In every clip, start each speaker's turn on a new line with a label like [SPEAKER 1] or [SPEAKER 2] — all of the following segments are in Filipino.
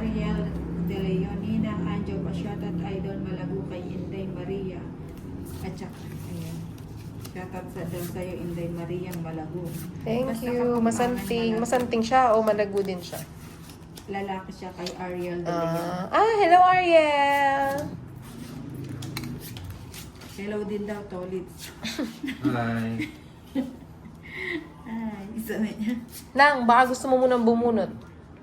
[SPEAKER 1] Ariel De Leonina, Anjo Basyatat Idol Malago kay Inday Maria. At saka, ayan. Shoutout sa doon sa'yo, Inday Maria Malago.
[SPEAKER 2] Thank
[SPEAKER 1] Basta
[SPEAKER 2] you. Masanting.
[SPEAKER 1] Malago.
[SPEAKER 2] Masanting siya o malago din siya?
[SPEAKER 1] Lalaki siya kay Ariel De Leon.
[SPEAKER 2] Ah, ah, hello Ariel!
[SPEAKER 1] Hello din daw, Tolits.
[SPEAKER 3] Hi.
[SPEAKER 1] Ay, isa na niya.
[SPEAKER 2] Nang, baka gusto mo munang bumunot.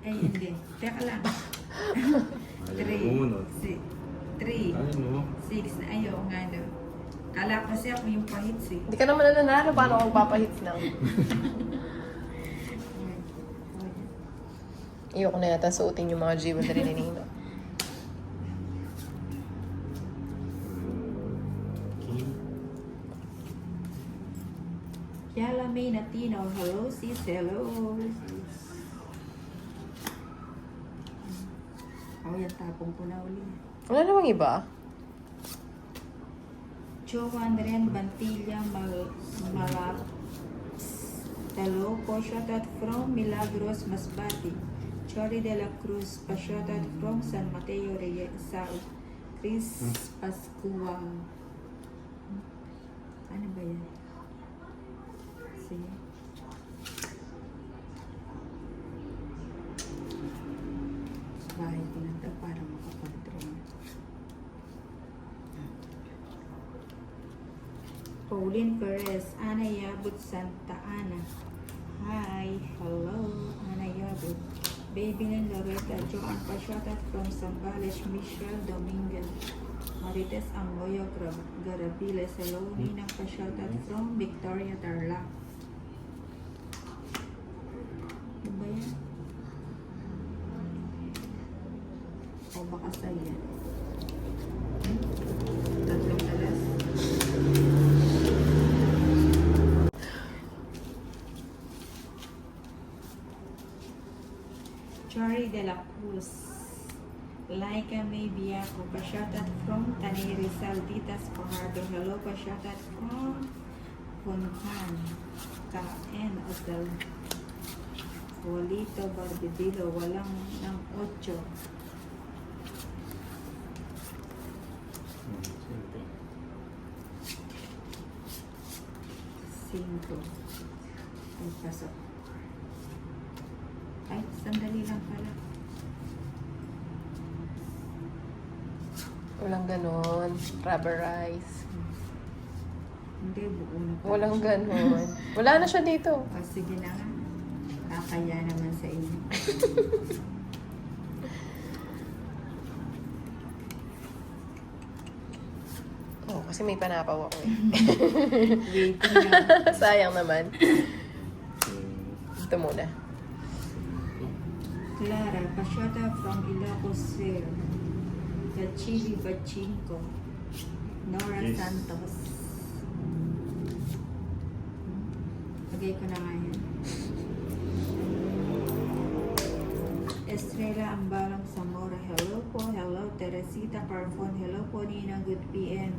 [SPEAKER 1] Ay, hindi. Teka lang.
[SPEAKER 3] Ayaw
[SPEAKER 1] Three.
[SPEAKER 3] bumunot.
[SPEAKER 1] Si, three.
[SPEAKER 3] Ayaw mo.
[SPEAKER 1] Six na. Ayaw nga daw. Kala ko siya ako yung pahits eh.
[SPEAKER 2] Hindi ka naman nananalo. Paano kung papahits lang? Ayoko na yata suotin yung mga jewelry ni Nino.
[SPEAKER 3] King.
[SPEAKER 1] Yala May Natino. Hello, sis. Hello. Oh, yan tapong ko na uli.
[SPEAKER 2] Wala namang iba.
[SPEAKER 1] Joan Ren Bantilla Mal Malap Taloco, shoutout from Milagros Masbati. Chori de la Cruz, pa-shoutout from San Mateo Rizal. Chris Pascual. Ano ba yan? Sige. Bahay ko lang daw para makapag-draw. Pauline Perez, Ana Yabut Santa Ana. Hi, hello, Ana Yabut. Baby ng Loretta, Joan Pasyatat from Sambales, Michelle Dominguez. Marites Angoyo Garabiles, hello, Ninang Pasyatat from Victoria Tarlac. Ano ba yan? O baka sa'yo yan? Hmm? Tatlong alas. Chori de la Cruz. May Biako. Pasyatat from Tanay Rizal. Titas Pahardo. Hello, pasyatat from Punhan. Kaen Hotel. Walito Barbidilo. Walang ng ocho. Cinco. Ay, pasok. Ay, sandali lang pala.
[SPEAKER 2] Walang ganon. Rubberize.
[SPEAKER 1] Hindi, buo na pala.
[SPEAKER 2] Walang ganon. Wala na siya dito.
[SPEAKER 1] O, sige na nga. Kakaya naman sa inyo.
[SPEAKER 2] Oh, kasi may panapaw ako eh.
[SPEAKER 1] Waiting.
[SPEAKER 2] Sayang naman. Ito muna.
[SPEAKER 1] Clara, Pasyata from Ilocos Sur. The Chili Bachinko. Nora
[SPEAKER 3] Yes.
[SPEAKER 1] Santos. Lagay ko na nga yan. Estrella Ambalang Zamora. Hello po. Hello. Teresita Carfon. Hello po Nina. Good PM.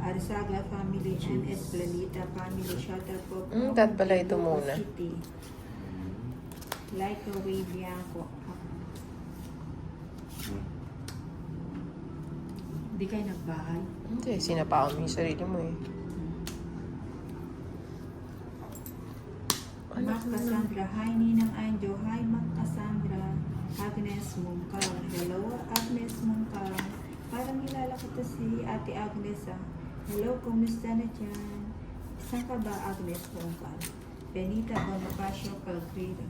[SPEAKER 1] Arsagla family and Esplanita family. Shoutout po po.
[SPEAKER 2] Mm, that pala ito muna.
[SPEAKER 1] Like a wave Bianco. Hindi kayo nagbahay?
[SPEAKER 2] Hindi, sinapaon mo yung sarili mo eh. Ano
[SPEAKER 1] Mac Cassandra. Hi, Ninang Anjo. Hi, Mac Cassandra. Agnes Mungkal. Hello, Agnes Mungkal. Parang kilala ko to si Ate Agnes ah. Hello, kumusta na dyan? Saan ka ba, Agnes Mungkal? Benita Bonifacio Calcredo.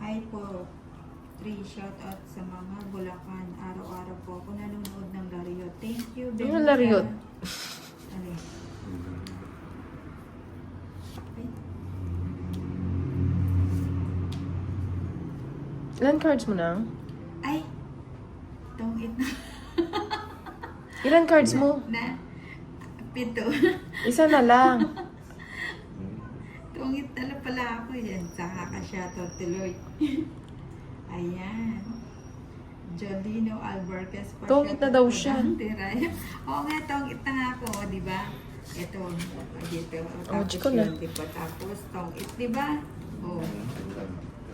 [SPEAKER 1] Hi po. Three shout out sa mga Bulacan. Araw-araw po ako nanonood ng Lariot. Thank you, Benita.
[SPEAKER 2] Ano Lariot?
[SPEAKER 1] Ano
[SPEAKER 2] Ilan cards mo na?
[SPEAKER 1] Ay! Tungit na.
[SPEAKER 2] Ilan cards mo?
[SPEAKER 1] na. Pito.
[SPEAKER 2] Isa na lang.
[SPEAKER 1] Tungit na pala ako yan. Saka ka shoutout tuloy. Ayan. Jolino Alvarez pa.
[SPEAKER 2] Tungit na daw siya.
[SPEAKER 1] Oo nga, tungit na nga ako, di ba? Ito, dito.
[SPEAKER 2] Oh,
[SPEAKER 1] Tapos
[SPEAKER 2] ko na.
[SPEAKER 1] yun, di ba? Tapos, tungit, di ba? Oo.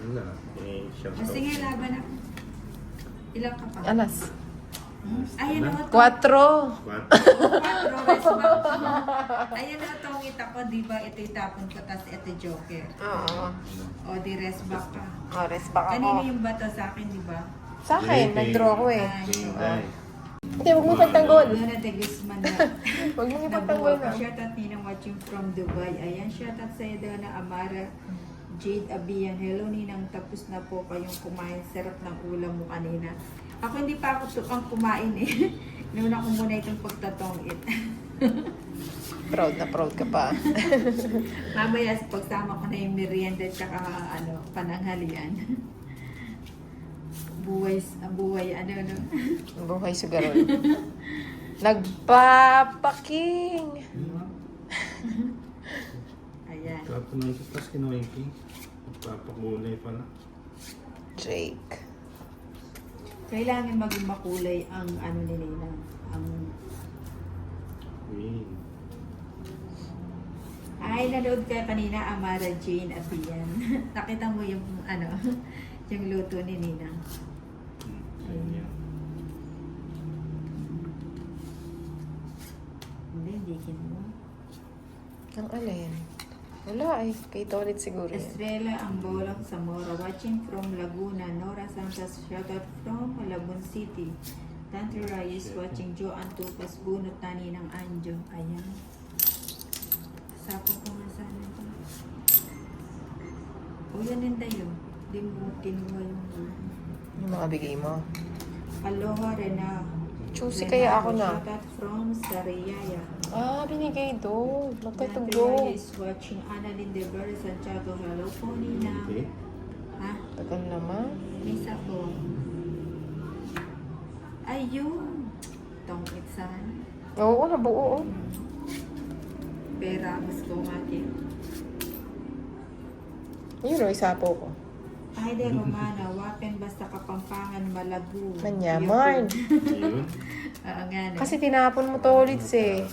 [SPEAKER 3] Wala. Eh, shout
[SPEAKER 1] O
[SPEAKER 3] out.
[SPEAKER 1] sige, laban ako. Ilang ka pa?
[SPEAKER 2] Alas.
[SPEAKER 1] Ayan
[SPEAKER 3] Ano?
[SPEAKER 1] ako. to.
[SPEAKER 2] Quatro.
[SPEAKER 1] Quatro resback. Ayan na tongit ako, di ba? Ito itapon ko, tapos ito joker.
[SPEAKER 2] Oo.
[SPEAKER 1] O, di resback ka.
[SPEAKER 2] Ores baka
[SPEAKER 1] Kanino
[SPEAKER 2] ako.
[SPEAKER 1] yung bato sa akin, di ba?
[SPEAKER 2] Sa akin, nag-draw ko eh.
[SPEAKER 3] Eye.
[SPEAKER 2] Hindi, huwag mo ipagtanggol.
[SPEAKER 1] Luna de Guzman na.
[SPEAKER 2] Huwag mo ipagtanggol na.
[SPEAKER 1] ko. Shoutout ninang watching from Dubai. Ayan, shoutout sa'yo daw na Amara Jade Abian. Hello ninang, tapos na po kayong kumain. Sarap ng ulam mo kanina. Ako hindi pa ako tukang kumain eh. Nuna ko muna itong pagtatongit.
[SPEAKER 2] Proud na proud ka pa.
[SPEAKER 1] Mamaya pagsama ko na yung merienda at saka ano, pananghalian. buhay, buhay, ano, ano.
[SPEAKER 2] Buhay sugarol. Nagpapaking.
[SPEAKER 1] Ayan.
[SPEAKER 3] Tapos na ito, tapos kinuha yung king. Papakulay pala.
[SPEAKER 2] Jake.
[SPEAKER 1] Kailangan maging makulay ang ano ni Nina. Ang
[SPEAKER 3] Queen.
[SPEAKER 1] Ay, nanood ka kanina, Amara Jane Abian. Nakita mo yung, ano, yung luto ni Nina.
[SPEAKER 3] Hmm, Ayan.
[SPEAKER 1] Hindi, hindi kinuha.
[SPEAKER 2] Ang alin? Wala eh. Kay Tolit siguro yan.
[SPEAKER 1] Estrella Ambolong Zamora, watching from Laguna. Nora Santos, shoutout from Malabon City. Dante Reyes, watching Joe Antupas, bunot na ng Anjo. Ayan. Sapo ko nga sana ito. O yan yung tayo. Di mo kinuha yung...
[SPEAKER 2] Yung mga bigay mo.
[SPEAKER 1] Aloha Rena.
[SPEAKER 2] Choosy kaya ako na.
[SPEAKER 1] Shoutout from Sarayaya.
[SPEAKER 2] Ah, binigay doon.
[SPEAKER 1] Dante
[SPEAKER 2] Magkatugdo.
[SPEAKER 1] Reyes, watching Ana Lindebere Santiago. Hello po, Nina.
[SPEAKER 3] Okay.
[SPEAKER 1] Ha?
[SPEAKER 2] Tagal naman.
[SPEAKER 1] May sapo. Ayun. Tongkit saan?
[SPEAKER 2] Oo, nabuo. oh.
[SPEAKER 1] Pera, gusto ko mati.
[SPEAKER 2] Yun o, isapo ko.
[SPEAKER 1] Ay, de Romana, wapen basta kapampangan malago.
[SPEAKER 2] Manyaman.
[SPEAKER 3] Ayun.
[SPEAKER 1] Oo nga.
[SPEAKER 2] Kasi tinapon mo to ulit eh.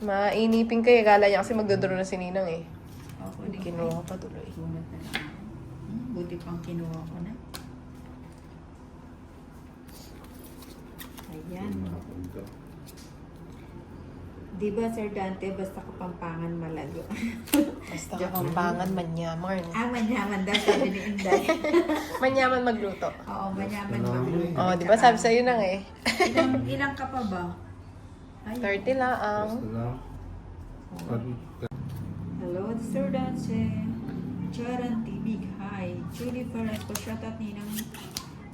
[SPEAKER 2] Mainipin kayo. Kala niya kasi magdodoro na si Ninang eh.
[SPEAKER 1] Ako din.
[SPEAKER 2] Kinuha pa tuloy.
[SPEAKER 1] Bunot na lang. Hmm, buti pang kinuha ko na. Ayan.
[SPEAKER 3] Mga.
[SPEAKER 1] Di ba, Sir Dante, basta kapampangan malago?
[SPEAKER 2] Basta kapampangan, manyaman.
[SPEAKER 1] ah, manyaman daw, sabi ni Inday.
[SPEAKER 2] Manyaman magluto.
[SPEAKER 1] Oo, manyaman
[SPEAKER 3] Basta na
[SPEAKER 1] magluto.
[SPEAKER 2] Oo, oh, di ba sabi sa'yo nang eh.
[SPEAKER 1] Ilang, ilang ka pa ba? Ay,
[SPEAKER 2] 30 laang.
[SPEAKER 3] Basta lang.
[SPEAKER 1] Hello, Sir Dance. Charan TV, hi. Julie Perez po, shoutout ninang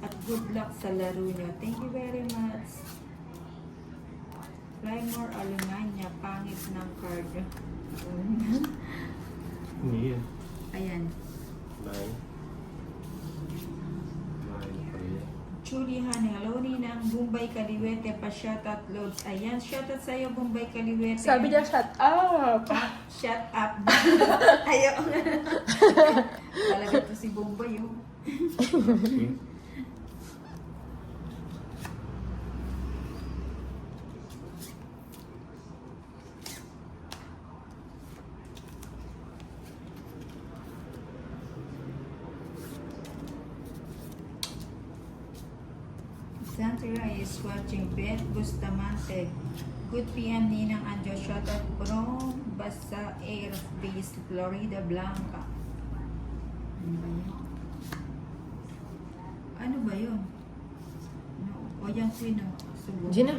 [SPEAKER 1] at good luck sa laro niyo. Thank you very much. Plymore Alemania, pangit ng card.
[SPEAKER 3] Ayan.
[SPEAKER 1] Ayan.
[SPEAKER 3] Bye. Bye. Bye.
[SPEAKER 1] Julie Han, hello ninang Bombay Kaliwete pa shoutout loads. Ayan, shoutout sa'yo Bombay Kaliwete.
[SPEAKER 2] shut up!
[SPEAKER 1] Ah, shut up. Ayaw. Talaga to si Bombay oh.
[SPEAKER 3] Okay.
[SPEAKER 1] Sandra Beth Bustamante. Good PM Ninang Anjo. Shoutout from Basa Air Base, Florida Blanca. Ano ba yun? Ano ba yun? No. O yan sino? Subo.
[SPEAKER 2] Gina.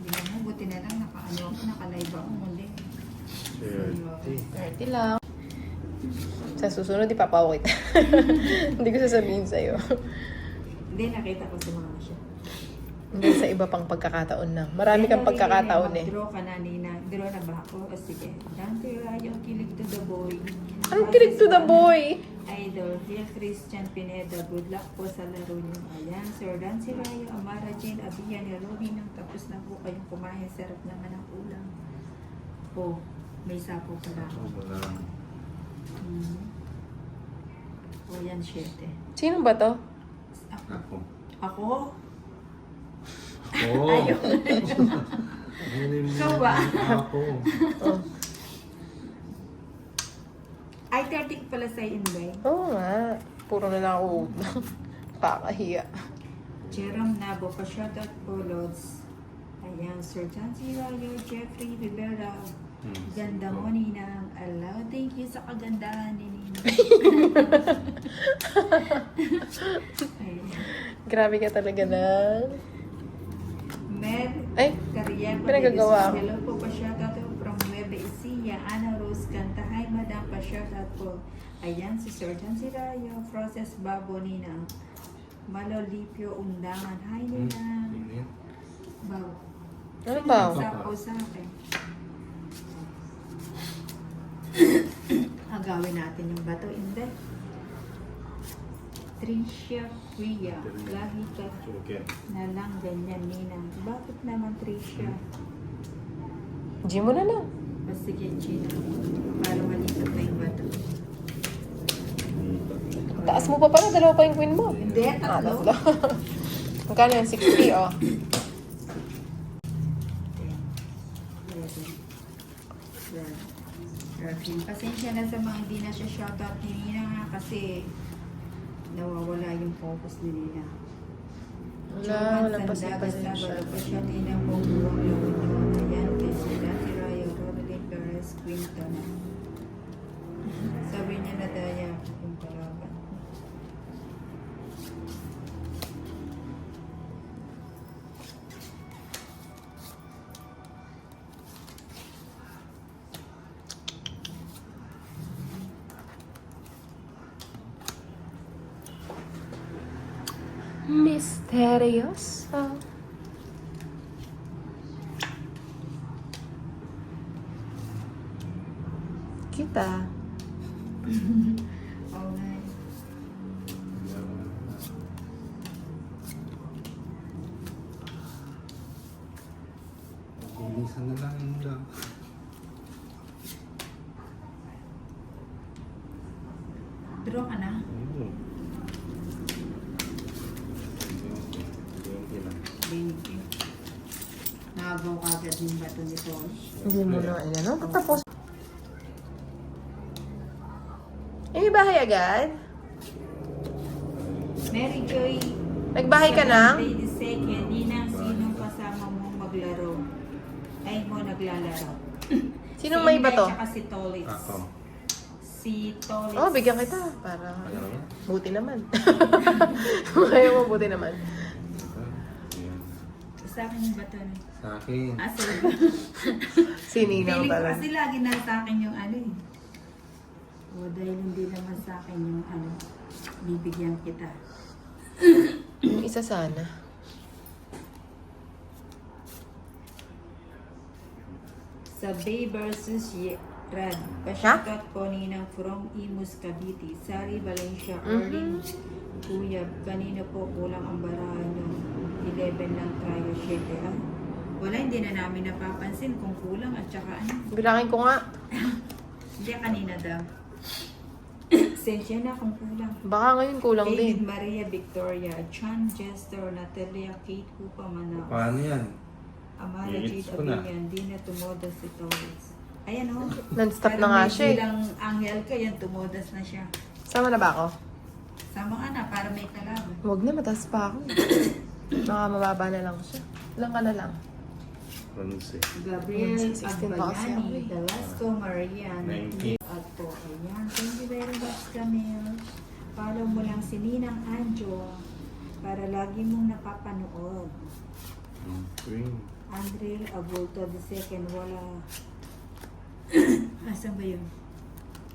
[SPEAKER 1] Hindi mo, buti na lang naka-ano ako, naka-live ako muli.
[SPEAKER 3] Thirty.
[SPEAKER 2] 30 lang. Sa susunod, ipapaw kita. Hindi ko sasabihin sa'yo.
[SPEAKER 1] Hindi, nakita ko sa mga siya.
[SPEAKER 2] Hindi sa iba pang pagkakataon na. Marami kang pagkakataon eh.
[SPEAKER 1] Draw ka na, Nina. Draw na ba ako? O sige. Dante Rayo, kilig to the boy.
[SPEAKER 2] Anong kilig to the boy?
[SPEAKER 1] Idol, Phil Christian Pineda, good luck po sa laro niyo. Ayan, Sir Dancy Rayo, Amara Jane, Abiyan, hello nang tapos na po kayong kumain. Sarap naman ang ulam. Po, may sapo pala.
[SPEAKER 3] Ako wala.
[SPEAKER 1] Mm. O yan, syete.
[SPEAKER 2] Sino ba to?
[SPEAKER 1] Ako?
[SPEAKER 3] Ako.
[SPEAKER 1] Ako? Ayaw. Ikaw ba?
[SPEAKER 3] Ako.
[SPEAKER 2] Oh.
[SPEAKER 1] Ay, 30, pala sa Inday.
[SPEAKER 2] Oo nga. Puro na lang ako utang. Kakahiya.
[SPEAKER 1] Jerome Nabo, pa-shoutout po, Lods. Ayan, Sir John C. Rayo, Jeffrey Rivera.
[SPEAKER 3] Hmm.
[SPEAKER 1] Ganda mo, Ninang. Ala, thank you sa kagandahan ni.
[SPEAKER 2] Grabe ka talaga na.
[SPEAKER 1] Mer
[SPEAKER 2] Ay,
[SPEAKER 1] Cariaco.
[SPEAKER 2] Pinagagawa.
[SPEAKER 1] Hello po, pa-shoutout po from Nueva Ecija. Ana Rose Canta. Hi, Madam, pa-shoutout po. Ayan, si Sir John C. Rayo. Process Babo, Ninang. Malolipio Undangan. Hi, Ninang.
[SPEAKER 3] Init.
[SPEAKER 1] Babo.
[SPEAKER 2] ano ba?
[SPEAKER 1] Sa o sa akin. Agawin natin yung bato. Hindi. Tricia Kuya. Lahi ka na lang ganyan, Ninang. Bakit naman Tricia?
[SPEAKER 2] Mo na lang.
[SPEAKER 1] O sige, Chino. Para malipat na yung bato.
[SPEAKER 2] Taas mo pa pala, dalawa pa yung queen mo.
[SPEAKER 1] Hindi,
[SPEAKER 2] Ah,
[SPEAKER 1] tatlo.
[SPEAKER 2] tatlo. Magkano yan? 60, oh.
[SPEAKER 1] Thirteen. Pasensya na sa mga hindi na siya shoutout ni Nina nga kasi nawawala yung focus ni Nina.
[SPEAKER 2] Wala, walang pasensya.
[SPEAKER 1] Sabado pa siya Nina mo buwang lawin yun. Ayan, kay Sila Rayo, Rodelyn Perez, Quinton. Sabi niya na daya
[SPEAKER 2] Misterioso. Kita.
[SPEAKER 1] Nagaw ka agad yung bato nito.
[SPEAKER 2] Hindi mo na, ano? Tapos. Eh, may bahay agad?
[SPEAKER 1] Mary Joy.
[SPEAKER 2] Nagbahay ka na?
[SPEAKER 1] Lady second, Ninang, sinong kasama mo maglaro? Ay mo naglalaro.
[SPEAKER 2] Sinong
[SPEAKER 1] Si
[SPEAKER 2] may bato?
[SPEAKER 1] Tsaka si Tolitz.
[SPEAKER 3] Ako.
[SPEAKER 1] Si Tolitz.
[SPEAKER 2] Oh, bigyan kita. Para, buti naman. Ayaw mo, buti naman.
[SPEAKER 1] Sa akin yung bato na.
[SPEAKER 3] Sa akin.
[SPEAKER 1] Ah, sorry.
[SPEAKER 2] Sininang
[SPEAKER 1] Feeling ko
[SPEAKER 2] talaga.
[SPEAKER 1] kasi lagi na sa akin yung ano eh. O dahil hindi naman sa akin yung ano, bibigyan kita.
[SPEAKER 2] Yung isa sana.
[SPEAKER 1] Sa Bay versus Ye- Red. Pasyakat po ninang from Imus Cavite. Sari Valencia.
[SPEAKER 2] Mhm.
[SPEAKER 1] Arling Kuya. Kanina po kulang ang barahan yung 11 lang tayo 7. Ah, wala, hindi na namin napapansin kung kulang at saka ano.
[SPEAKER 2] Bilangin ko nga.
[SPEAKER 1] Hindi, kanina daw. Sensya na kung kulang.
[SPEAKER 2] Baka ngayon kulang
[SPEAKER 1] David
[SPEAKER 2] din.
[SPEAKER 1] Maria Victoria, Chan Jester, Natalia Kate Pupa Manao,
[SPEAKER 3] Paano yan?
[SPEAKER 1] Amara
[SPEAKER 3] Minutes
[SPEAKER 1] Jade
[SPEAKER 3] ko na.
[SPEAKER 1] Dina Tumodas si Torres. Ayan o.
[SPEAKER 2] Non-stop na nga siya eh.
[SPEAKER 1] bilang anghel ka, yan, tumodas na siya.
[SPEAKER 2] Sama na ba ako?
[SPEAKER 1] Sama ka na, para may kalaban.
[SPEAKER 2] Huwag na, mataas pa ako. Baka mababa na lang siya. Ilang ka na lang.
[SPEAKER 3] Bronze.
[SPEAKER 1] Gabriel
[SPEAKER 2] 16 pa kasi ako
[SPEAKER 1] Agbayani,
[SPEAKER 2] eh.
[SPEAKER 1] Velasco Marian,
[SPEAKER 3] 19.
[SPEAKER 1] at po, ayan. Thank you very much, Camille. Follow mo lang si Ninang Anjo para lagi mong napapanood.
[SPEAKER 3] Green.
[SPEAKER 1] Andre Abulto the second, wala. Asan ba yun?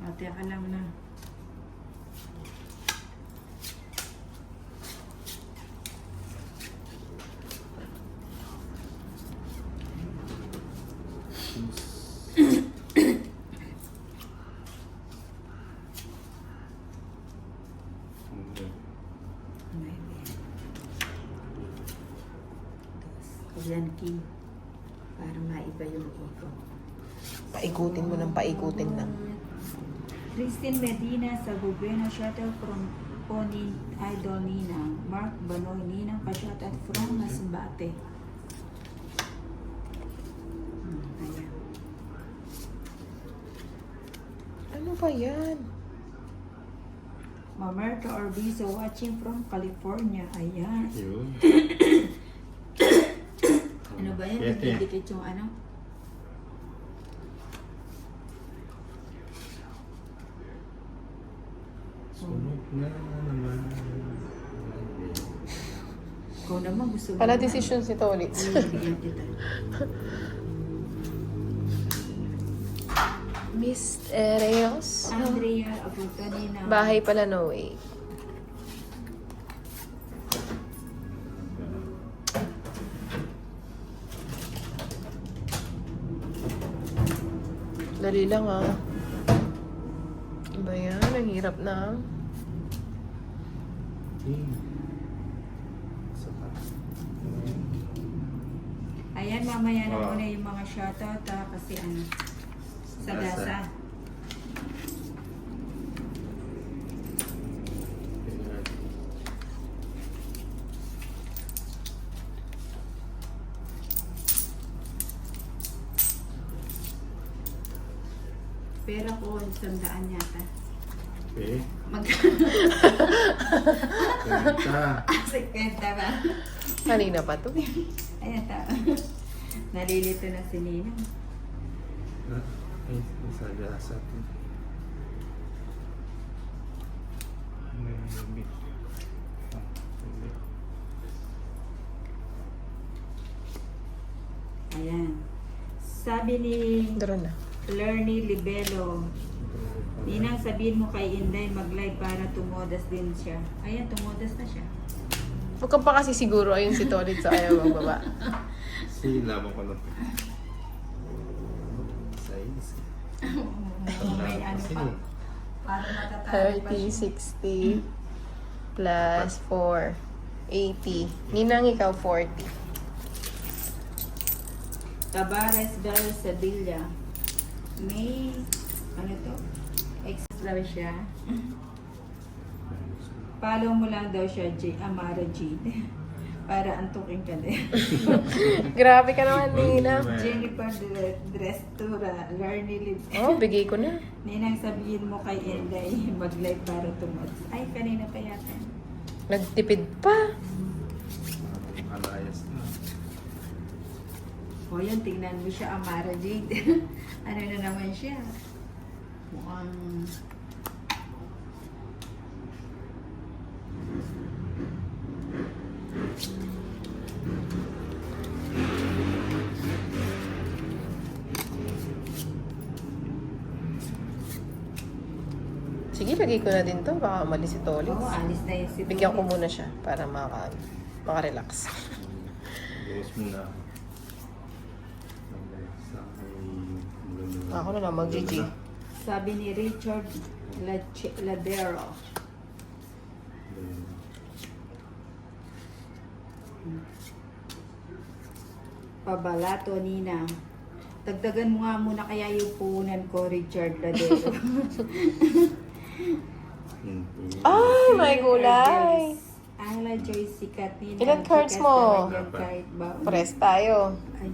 [SPEAKER 1] O, teka lang na.
[SPEAKER 3] Okay.
[SPEAKER 1] Yan, key. Para maiba yung iko.
[SPEAKER 2] Paikutin mo ng paikutin lang.
[SPEAKER 1] Christine Medina sa Gubeno, shuttle from Pony Idol Ninang. Mark Banoy Ninang, pa-shuttle from Masbate. Hmm, ayan.
[SPEAKER 2] Ano ba yan?
[SPEAKER 1] Mamerto Orbizo watching from California. Ayan.
[SPEAKER 3] Yun.
[SPEAKER 1] Ano ba yan? Yung ano?
[SPEAKER 3] Na naman.
[SPEAKER 1] Ikaw naman gusto mo.
[SPEAKER 2] Pala decision si Tolit.
[SPEAKER 1] Ay, bigyan kita.
[SPEAKER 2] Mysterious.
[SPEAKER 1] Andrea Abutanina.
[SPEAKER 2] Bahay pala, no way. Dali lang ah. Ano Ba yan? Ang hirap na.
[SPEAKER 1] Ayan, mamaya na
[SPEAKER 3] Ah.
[SPEAKER 1] muna yung mga shoutout ha, kasi ano, sa
[SPEAKER 3] Gasa.
[SPEAKER 1] gasa. Pero ko, isang daan yata.
[SPEAKER 3] Okay.
[SPEAKER 1] Mag...
[SPEAKER 3] Kanta.
[SPEAKER 1] Sekwenta ba?
[SPEAKER 2] Kanina pa to.
[SPEAKER 1] Ayan, ta. Nalilito na si Ninang.
[SPEAKER 3] Ay, isa gasa. May bit. Ah.
[SPEAKER 1] Ayan. Sabi ni
[SPEAKER 2] Dara na.
[SPEAKER 1] Lerny Libelo, Ninang, sabihin mo kay Inday mag-live para tumodas din siya. Ayan, tumodas na siya.
[SPEAKER 2] Huwag ka pa kasi siguro ayun si Tolit sa ayaw magbaba.
[SPEAKER 3] Si laban ko lang. Size.
[SPEAKER 1] May ano pa. Para matatalo pa
[SPEAKER 2] 30,
[SPEAKER 1] siya.
[SPEAKER 2] 60 plus 4. 80. Ninang ikaw 40.
[SPEAKER 1] Tabares Bel Sevilla. May, ano to? Extra siya. Follow mo lang daw siya, J. Amara Jade. Para antukin ka din.
[SPEAKER 2] Grabe ka naman, Ninang.
[SPEAKER 1] Jennifer Dre- Drestura, Lerny Lib.
[SPEAKER 2] Oh, bigay ko na.
[SPEAKER 1] Ninang sabihin mo kay Inday, mag-live para tumodas. Ay, kanina pa yata.
[SPEAKER 2] Nagtipid pa.
[SPEAKER 3] Alayas na.
[SPEAKER 1] O yun, tingnan mo siya, Amara Jade. ano na naman siya? Mukhang...
[SPEAKER 2] ko na din to. Baka umalis si Tolit.
[SPEAKER 1] Oo, alis na yun si
[SPEAKER 2] Bigyan ko muna siya para maka, maka-relax.
[SPEAKER 3] Bukas mo na. Sa kay...
[SPEAKER 2] Ako na lang, mag-GG.
[SPEAKER 1] Sabi ni Richard Ladero. Pabalato, Nina. Dagdagan mo nga muna kaya yung punan ko, Richard Ladero.
[SPEAKER 2] Ay, may gulay.
[SPEAKER 1] Angela Joy sikat Nina.
[SPEAKER 2] Ilan cards mo?
[SPEAKER 1] kahit ba.
[SPEAKER 2] Press tayo.
[SPEAKER 1] Ay.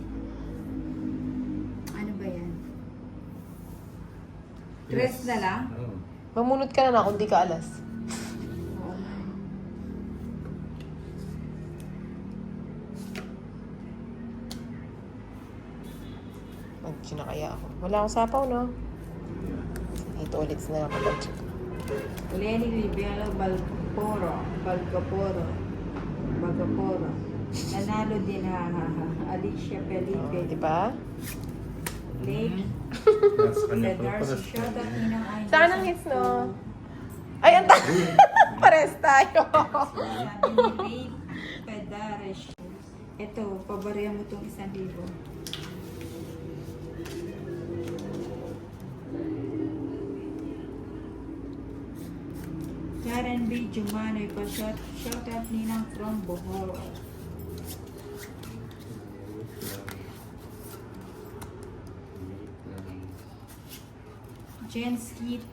[SPEAKER 1] Ano ba yan? Tres na lang?
[SPEAKER 3] Oo.
[SPEAKER 2] Mamunod ka na na kung di ka alas.
[SPEAKER 1] Oo nga.
[SPEAKER 2] Mag na kaya ako. Wala akong sapaw, no? Ito ulit na lang kapag
[SPEAKER 1] Lenny Rivera Balporo, Balgaporo, Bagaporo. Nanalo din ha, ha, ha. Alicia
[SPEAKER 2] Oh,
[SPEAKER 1] Felipe,
[SPEAKER 2] di ba?
[SPEAKER 1] Lake, sa
[SPEAKER 3] pa
[SPEAKER 1] Darcy Shot at Ninang Ay.
[SPEAKER 2] Saan ang hits, no? Ay, ang ta- Pares tayo.
[SPEAKER 1] Sabi ni Pedares. Ito, pabarya mo itong isang libo. Karen B. Jumanoy pa shout, shout out ninang from Bohol. Jensky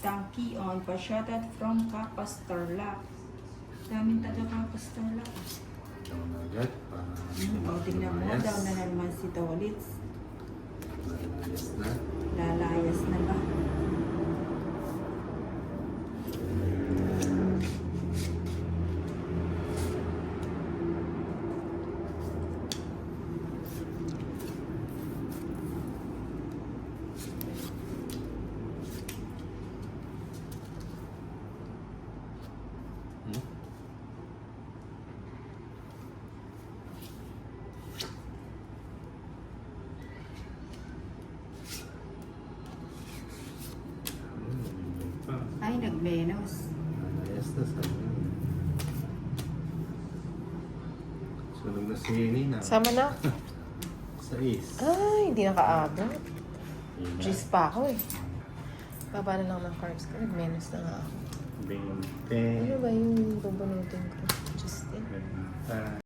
[SPEAKER 1] Tangkion pa shout out from Kapastarlak. Daming taga Kapastarlak.
[SPEAKER 3] Agad para
[SPEAKER 1] Hmm, o, tingnan mo, daw na naman si Tolitz.
[SPEAKER 3] Lumayas na.
[SPEAKER 1] Lalayas na ba? Menos.
[SPEAKER 3] Ayos na sabi. Sunog na si Nina.
[SPEAKER 2] Sama na.
[SPEAKER 3] Sa is.
[SPEAKER 2] Ay, hindi nakaabot. Juice pa ako eh. Baba na lang ng carbs ko. Menos na nga ako.
[SPEAKER 3] 20.
[SPEAKER 2] Ano ba yung bubunutin ko? Just din.
[SPEAKER 3] 20.